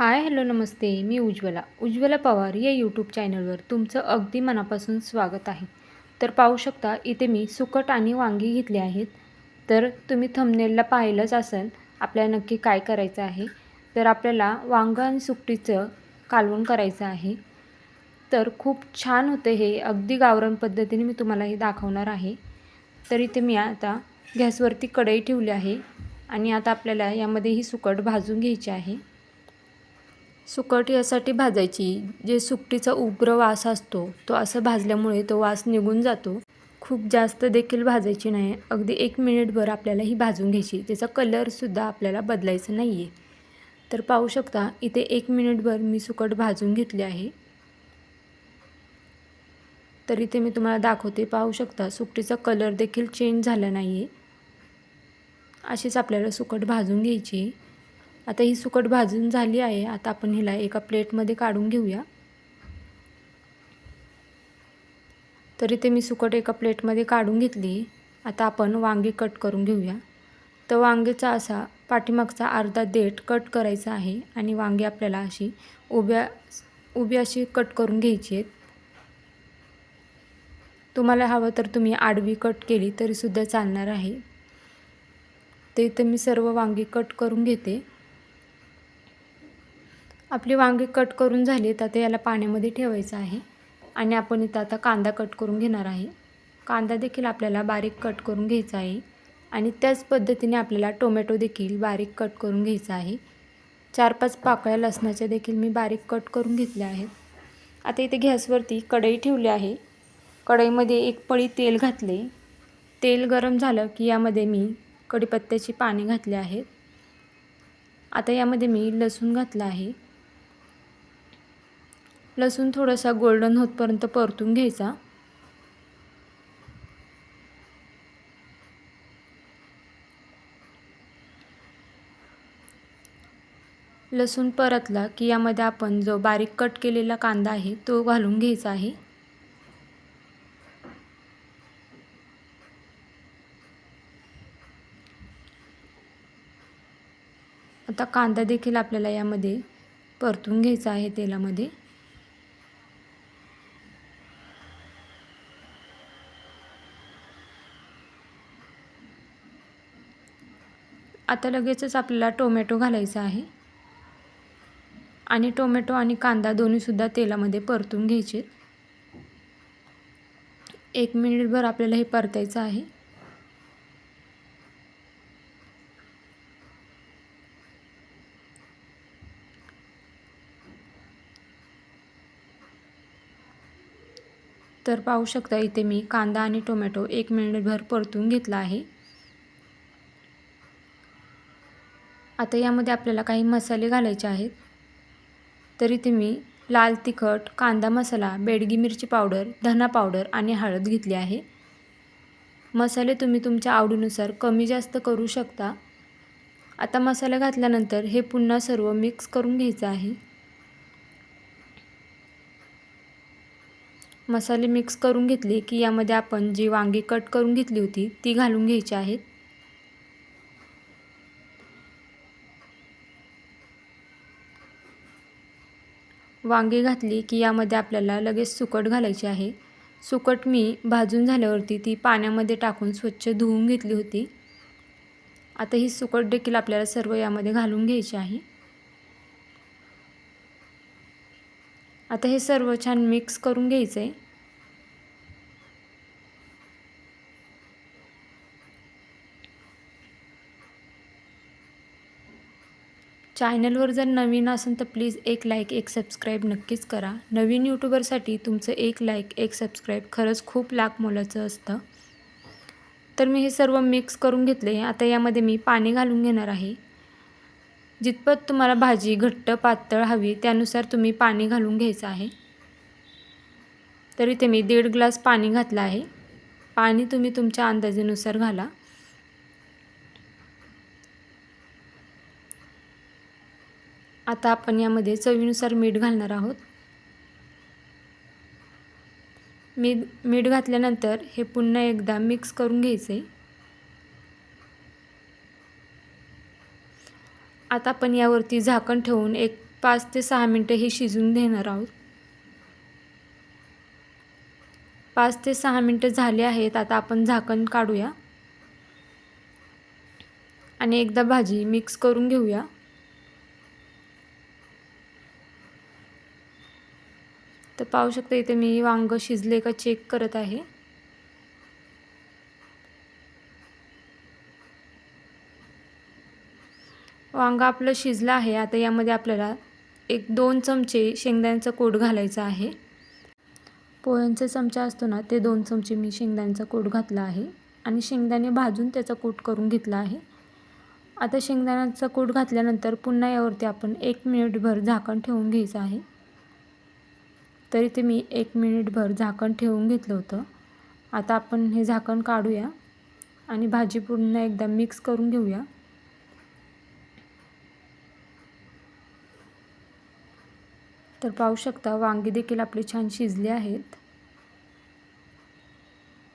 हाय hello नमस्ते. मी उज्ज्वला. उज्ज्वला पवार या यूट्यूब चॅनलवर तुमचं अगदी मनापासून स्वागत आहे. तर पाहू शकता इथे मी सुकट आणि वांगी घेतली आहेत. तर तुम्ही थंबनेलला पाहिलंच असेल आपल्याला नक्की काय करायचं आहे? तर आपल्याला वांगं आणि सुकटीचं कालवण करायचं आहे. तर खूप छान होतं हे. अगदी गावरान पद्धतीने मी तुम्हाला हे दाखवणार आहे. तर इथे मी आता गॅसवरती कढई ठेवली आहे आणि आता आपल्याला यामध्ये ही सुकट भाजून घ्यायची आहे. सुकट यासाठी भाजायची. जे सुकटीचा उग्र वास असतो तो असं भाजल्यामुळे तो वास निघून जातो. खूप जास्त देखील भाजायची नाही. अगदी एक मिनिटभर आपल्याला ही भाजून घ्यायची. त्याचा कलरसुद्धा आपल्याला बदलायचा नाही आहे तर पाहू शकता इथे एक मिनिटभर मी सुकट भाजून घेतली आहे. तर इथे मी तुम्हाला दाखवते. पाहू शकता सुकटीचा कलर देखील चेंज झाला नाही आहे अशीच आपल्याला सुकट भाजून घ्यायची. आता ही सुकट भाजून झाली आहे. आता आपण हिला एका प्लेटमध्ये काढून घेऊया. तरी ते मी सुकट एका प्लेटमध्ये काढून घेतली. आता आपण वांगी कट करून घेऊया. तर वांगेचा असा पाठीमागचा अर्धा देठ कट करायचा आहे आणि वांगी आपल्याला अशी उभ्या उभी अशी कट करून घ्यायची आहेत. तुम्हाला हवं तर तुम्ही आडवी कट केली तरीसुद्धा चालणार आहे. ते इथं मी सर्व वांगी कट करून घेते. आपली वांगी कट करून झाली तर आता याला पाण्यामध्ये ठेवायचं आहे. आणि आपण इथं आता कांदा कट करून घेणार आहे. कांदा देखील आपल्याला बारीक कट करून घ्यायचा आहे. आणि त्याच पद्धतीने आपल्याला टोमॅटो देखील बारीक कट करून घ्यायचा आहे. चार पाच पाकळ्या लसणाच्या देखील मी बारीक कट करून घेतल्या आहेत. आता इथे गॅसवरती कढई ठेवली आहे. कढईमध्ये एक पळी तेल घातले. तेल गरम झालं की यामध्ये मी कढीपत्त्याची पाने घातले आहेत. आता यामध्ये मी लसूण घातलं आहे. लसूण थोडासा गोल्डन होतपर्यंत परतून घ्यायचा. लसूण परतला की यामध्ये आपण जो बारीक कट केलेला कांदा आहे तो घालून घ्यायचा आहे. आता कांदा देखील आपल्याला यामध्ये परतून घ्यायचा आहे तेलामध्ये. आता लगेचच आपल्याला टोमॅटो घालायचा आहे. आणि टोमॅटो आणि कांदा दोन्हीसुद्धा तेलामध्ये परतून घ्यायचे. एक मिनिटभर आपल्याला हे परतायचं आहे. तर पाहू शकता इथे मी कांदा आणि टोमॅटो एक मिनिटभर परतून घेतला आहे. आता यामध्ये आपल्याला काही मसाले घालायचे आहेत. तर इथे मी लाल तिखट कांदा मसाला बेडगी मिरची पावडर धना पावडर आणि हळद घेतली आहे. मसाले तुम्ही तुमच्या आवडीनुसार कमी जास्त करू शकता. आता मसाला घातल्यानंतर हे पुन्हा सर्व मिक्स करून घ्यायचं आहे. मसाले मिक्स करून घेतले की यामध्ये आपण जी वांगी कट करून घेतली होती ती घालून घ्यायची आहेत वांगी घातली की यामध्ये आपल्याला लगेच सुकट घालायची आहे. सुकट मी भाजून झाल्यावरती ती पाण्यामध्ये टाकून स्वच्छ धुवून घेतली होती. आता ही सुकट देखील आपल्याला सर्व यामध्ये घालून घ्यायची आहे. आता हे सर्व छान मिक्स करून घ्यायचं आहे चॅनलवर जर नवीन असेल तर प्लीज एक लाईक एक सबस्क्राईब नक्कीच करा. नवीन यूट्यूबरसाठी तुमचं एक लाईक एक सबस्क्राईब खरंच खूप लाख मोलाचं असतं. तर मी हे सर्व मिक्स करून घेतले. आता यामध्ये मी पाणी घालून घेणार आहे. जितपत तुम्हाला भाजी घट्ट पातळ हवी त्यानुसार तुम्ही पाणी घालून घ्यायचं आहे. तर इथे मी दीड ग्लास पाणी घातलं आहे. पाणी तुम्ही तुमच्या अंदाजेनुसार घाला. आता आपण यामध्ये चवीनुसार मीठ घालणार आहोत. मीठ मीठ घातल्यानंतर हे पुन्हा एकदा मिक्स करून घ्यायचे. आता आपण यावरती झाकण ठेवून एक पाच ते सहा मिनटं हे शिजून घेणार आहोत. पाच ते सहा मिनटं झाले आहेत आता आपण झाकण काढूया. आणि एकदा भाजी मिक्स करून घेऊया. तर पाहू शकता इथे मी वांग शिजले का चेक करत आहे. वांग आपलं शिजलं आहे. आता यामध्ये आपल्याला एक दोन चमचे शेंगदाण्याचा कोट घालायचा आहे. पोह्यांचा चमचा असतो ना ते दोन चमचे मी शेंगदाण्याचा कोट घातला आहे आणि शेंगदाणे भाजून त्याचा कोट करून घेतला आहे. आता शेंगदाण्याचा कोट घातल्यानंतर पुन्हा यावरती आपण एक मिनिटभर झाकण ठेवून घ्यायचं आहे. तरी ते मी एक मिनिटभर झाकण ठेवून घेतलं होतं. आता आपण हे झाकण काढूया आणि भाजी पुन्हा एकदा मिक्स करून घेऊया. तर पाहू शकता वांगी देखील आपले छान शिजले आहेत.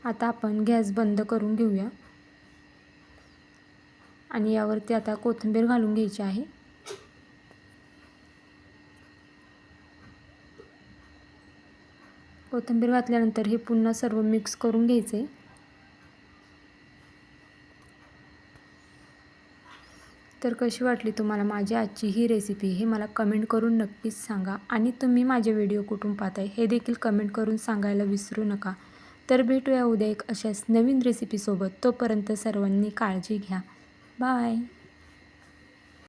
आता आपण गॅस बंद करून घेऊया. आणि यावरती आता कोथिंबीर घालून घ्यायची आहे. कोथिंबीर घातल्यानंतर हे पुन्हा सर्व मिक्स करून घ्यायचे. तर कशी वाटली तुम्हाला माझी आजची ही रेसिपी हे मला कमेंट करून नक्कीच सांगा. आणि तुम्ही माझे व्हिडिओ कुठून पाहताय हे देखील कमेंट करून सांगायला विसरू नका. तर भेटूया उद्या एक अशाच नवीन रेसिपीसोबत तोपर्यंत सर्वांनी काळजी घ्या. बाय